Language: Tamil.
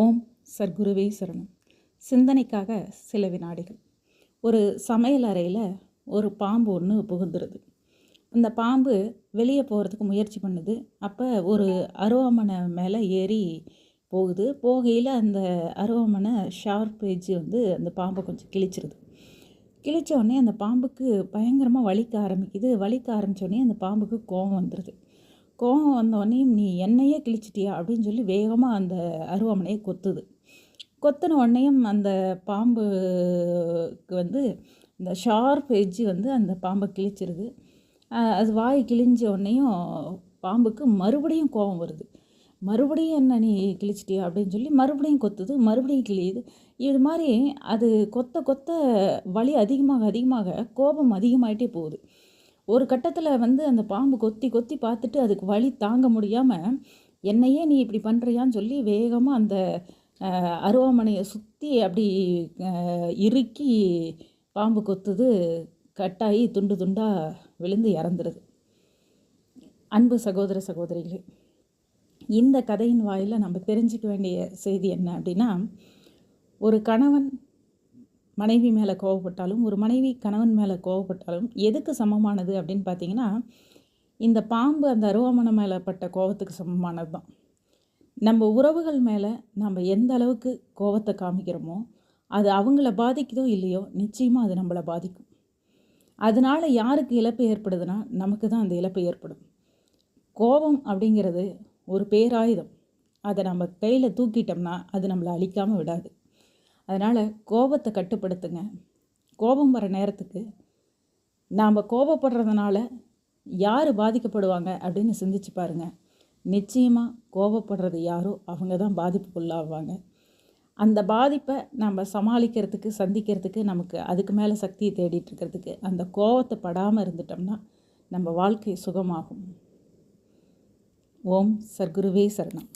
ஓம் சர்க்குருவே சரணம். சிந்தனைக்காக சில வினாடிகள். ஒரு சமையல் அறையில் ஒரு பாம்பு ஒன்று புகுந்துருது. அந்த பாம்பு வெளியே போகிறதுக்கு முயற்சி பண்ணுது. அப்போ ஒரு அருவாமனை மேலே ஏறி போகுது. போகையில் அந்த அருவாமனை ஷார்ப் எட்ஜ் வந்து அந்த பாம்பை கொஞ்சம் கிழிச்சிருது. கிழிச்ச உடனே அந்த பாம்புக்கு பயங்கரமாக வலிக்க ஆரம்பிக்குது. வலிக்க ஆரம்பித்தோடனே அந்த பாம்புக்கு கோபம் வந்துடுது கோபம் வந்தோடனே நீ என்னையே கிழிச்சிட்டியா? அப்படின்னு சொல்லி வேகமாக அந்த அருவாமனையை கொத்துது. கொத்தின உடனேயும் அந்த பாம்புக்கு வந்து இந்த ஷார்ப் எட்ஜு வந்து அந்த பாம்பை கிழிச்சிருது. அது வாய் கிழிஞ்ச உடனேயும் பாம்புக்கு மறுபடியும் கோபம் வருது. மறுபடியும் என்ன நீ கிழிச்சிட்டியா? அப்படின்னு சொல்லி மறுபடியும் கொத்துது மறுபடியும் கிழியுது. இது மாதிரி அது கொத்த கொத்த வலி அதிகமாக அதிகமாக கோபம் அதிகமாகிட்டே போகுது. ஒரு கட்டத்தில் வந்து அந்த பாம்பு கொத்தி கொத்தி பார்த்துட்டு அதுக்கு வழி தாங்க முடியாமல் என்னையே நீ இப்படி பண்ணுறியான்னு சொல்லி வேகமாக அந்த அருவாமனையை சுற்றி அப்படி இறுக்கி பாம்பு கொத்துது கட்டாயி துண்டு துண்டாக விழுந்து இறந்துருது. அன்பு சகோதர சகோதரிகளே இந்த கதையின் வாயில் நம்ம தெரிஞ்சுக்க வேண்டிய செய்தி என்ன அப்படின்னா ஒரு கணவன் மனைவி மேலே கோவப்பட்டாலும் ஒரு மனைவி கணவன் மேலே கோவப்பட்டாலும் எதுக்கு சமமானது அப்படின்னு பார்த்தீங்கன்னா இந்த பாம்பு அந்த அருவாமனை மேலே பட்ட கோவத்துக்கு சமமானது தான் நம்ம உறவுகள் மேலே நம்ம எந்த அளவுக்கு கோவத்தை காமிக்கிறோமோ அது அவங்கள பாதிக்குதோ இல்லையோ நிச்சயமாக அது நம்மளை பாதிக்கும். அதனால யாருக்கு இழப்பு ஏற்படுதுன்னா நமக்கு தான் அந்த இழப்பு ஏற்படும். கோபம் அப்படிங்கிறது ஒரு பேராயுதம். அதை நம்ம கையில் தூக்கிட்டோம்னா அது நம்மளை அழிக்காமல் விடாது. அதனால் கோபத்தை கட்டுப்படுத்துங்க. கோபம் வர நேரத்துக்கு நாம் கோபப்படுறதுனால யார் பாதிக்கப்படுவாங்க அப்படின்னு சிந்திச்சு பாருங்கள் நிச்சயமாக கோபப்படுறது யாரோ அவங்க தான் பாதிப்புக்குள்ளாவாங்க. அந்த பாதிப்பை நம்ம சமாளிக்கிறதுக்கு சந்திக்கிறதுக்கு நமக்கு அதுக்கு மேலே சக்தியை தேடிட்டுருக்கிறதுக்கு அந்த கோபத்தை படாமல் இருந்துட்டோம்னா நம்ம வாழ்க்கை சுகமாகும். ஓம் சர்க்குருவே சரணம்.